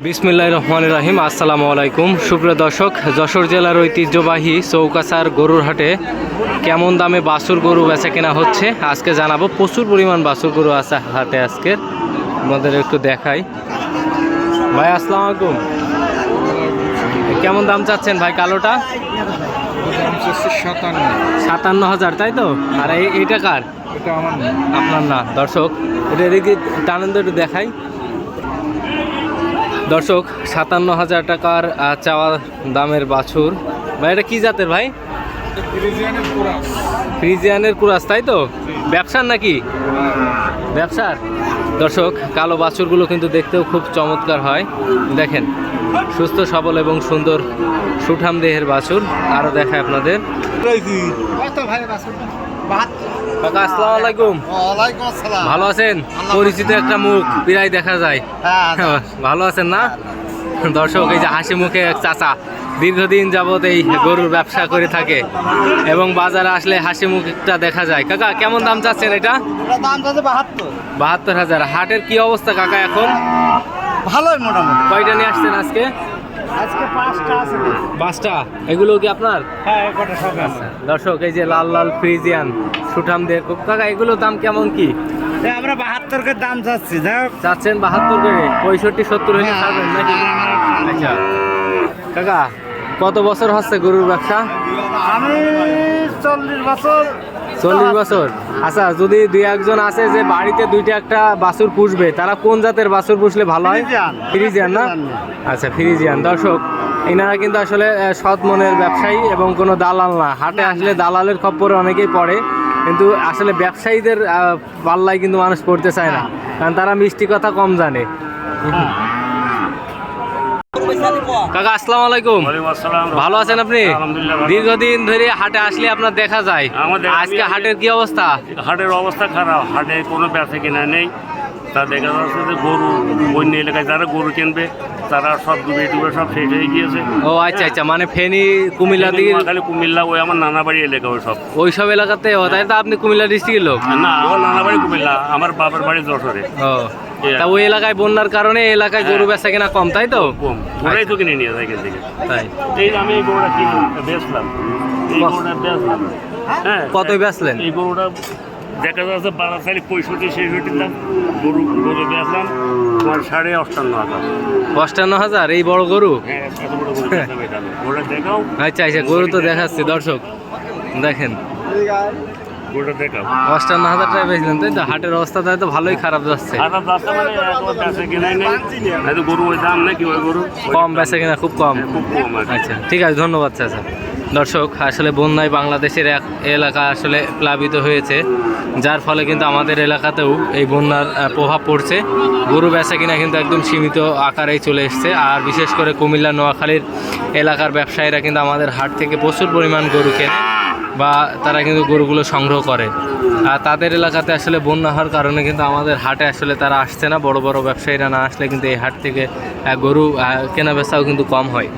বিসমিল্লাহ রহমান রাহিম আসসালামু আলাইকুম। সুপ্রিয় দর্শক যশোর জেলার ঐতিহ্যবাহী চৌকাছার গরুর হাটে কেমন দামে বাছুর গরু বেচা কেনা হচ্ছে? আজকে জানাব প্রচুর পরিমাণ বাছুর গরু আছে হাটে আজকে। আমাদের একটু দেখাই। ভাই আসসালামু আলাইকুম। কেমন দাম চাচ্ছেন ভাই কালোটা? সাতান্ন হাজার তাই তো? আর এই এইটা কার। আপনার না দর্শক। এটা এদিকে টানেন তো একটু দেখাই। দর্শক সাতান্ন হাজার টাকার চাওয়া দামের বাছুর। ভাই এটা কি জাতের ভাই? ফ্রিজিয়ানের ফ্রিজিয়ানের কুরাস তাই তো? ব্যবসার নাকি? ব্যবসার? দর্শক কালো বাছুরগুলো কিন্তু দেখতেও খুব চমৎকার হয়। দেখেন সুস্থ সবল এবং সুন্দর সুঠাম দেহের বাছুর। আরও দেখায় আপনাদের। কাকা আসসালামু আলাইকুম। ওয়ালাইকুম আসসালাম। ভালো আছেন? পরিচিত একটা মুখ প্রায় দেখা যায়। হ্যাঁ, ভালো আছেন না? দর্শক এই যে হাসি মুখে এক চাচা দীর্ঘদিন যাবত এই গরুর ব্যবসা করে থাকে এবং বাজারে আসলে হাসি মুখটা দেখা যায়। কাকা কেমন দাম চাচ্ছেন এটা? দাম বাহাত্তর। বাহাত্তর হাজার। হাটের কি অবস্থা কাকা এখন? ভালোই মোটামুটি। কয়টা নিয়ে আসছেন আজকে? আজকে পাঁচটা আছে পাঁচটা? এগুলো কি আপনার? হ্যাঁ সব আছে। দর্শক এই যে লাল লাল ফ্রিজিয়ান সুঠামদের কাকা এগুলোর দাম কেমন কি? আমরা বাহাত্তর কে দাম চাচ্ছি চাচ্ছেন বাহাত্তর করে পঁয়ষট্টি সত্তর হলে ছাড়বেন নাকি? আচ্ছা। কাকা কত বছর হচ্ছে গরুর ব্যবসা? আমি চল্লিশ বছর চল্লিশ বছর? আচ্ছা যদি দুই একজন আছে যে বাড়িতে দুইটা একটা বাছুর পুষবে তারা কোন জাতের বাছুর পুষলে ভালো হয়? ফ্রিজিয়ান। ফ্রিজিয়ান না? আচ্ছা ফ্রিজিয়ান। দর্শক এনারা কিন্তু আসলে সৎ মনের ব্যবসায়ী এবং কোনো দালাল না। হাটে আসলে দালালের খপ্পরে অনেকেই পড়ে কিন্তু আসলে ব্যবসায়ীদের পাল্লায় কিন্তু মানুষ পড়তে চায় না। কারণ তারা মিষ্টি কথা কম জানে। কাকা আসসালামু আলাইকুম। ভালো আছেন আপনি? দীর্ঘদিন ধরে হাটে আসলে আপনার দেখা যায়। আমাদের- আজকে হাটের কি অবস্থা? হাটের অবস্থা খারাপ। হাটে কোনো বেচা কেনা নেই। তা দেখা যাচ্ছে যে গরু অন্য এলাকায় যারা গরু কিনবে তারা সব ডুবে ডুবে সব শেষ হয়ে গিয়েছে। ও আচ্ছা আচ্ছা মানে ফেনী কুমিল্লা দিকে খালি কুমিল্লা ওই আমার নানা বাড়ি এলাকা ওই সব। ওই সব এলাকাতে তাই তো আপনি কুমিল্লা ডিস্ট্রিক্টের লোক। না আমার নানা বাড়ি কুমিল্লা আমার বাবার বাড়ি যশোরে। ও। তা ওই এলাকায় বন্যার কারণে এলাকায় গরু বেচা কিনা কম তাই তো? কম। ওরাই তো কিনে নিয়ে যায় এখান থেকে। তাই। এই আমি এই গরুটা কিনে বেচলাম। এই কত? গরুটা বেচলাম। হ্যাঁ। কতই বেচলেন? এই গরুটা দেখা যাচ্ছে বারো সালে পঁয়ষট্টি ছেষট্টি দাম। গরু গরু বেচলাম তোমার সাড়ে অষ্টান্ন হাজার। অষ্টান্ন হাজার? এই বড় গরু? হ্যাঁ আচ্ছা আচ্ছা গরু তো দেখাচ্ছি দর্শক। দেখেন। গরুটা দেখাও অষ্টান্ন হাজার টাকা বেচলেন তাই তো? হাটের অবস্থা তাই তো ভালোই খারাপ যাচ্ছে। মানে একবার কেনাই নেই। হয়তো গরু ওই দাম নাকি ওই গরু? কম। বেচা কিনা? খুব কম। হ্যাঁ, খুব কম আচ্ছা ঠিক আছে ধন্যবাদ চাচা। দর্শক আসলে বন্যায় বাংলাদেশের এক এলাকা আসলে প্লাবিত হয়েছে যার ফলে কিন্তু আমাদের এলাকাতেও এই বন্যার প্রভাব পড়ছে। গরু বেচা কিনা কিন্তু একদম সীমিত আকারেই চলে এসছে। আর বিশেষ করে কুমিল্লা নোয়াখালীর এলাকার ব্যবসায়ীরা কিন্তু আমাদের হাট থেকে প্রচুর পরিমাণ গরু কেনে। বা তারা কিন্তু গরুগুলো সংগ্রহ করে। আর তাদের এলাকাতে আসলে বন্যা হওয়ার কারণে কিন্তু আমাদের হাটে আসলে তারা আসছে না। বড় বড় ব্যবসায়ীরা না আসলে কিন্তু এই হাট থেকে গরু কেনা বেচাও কিন্তু কম হয়।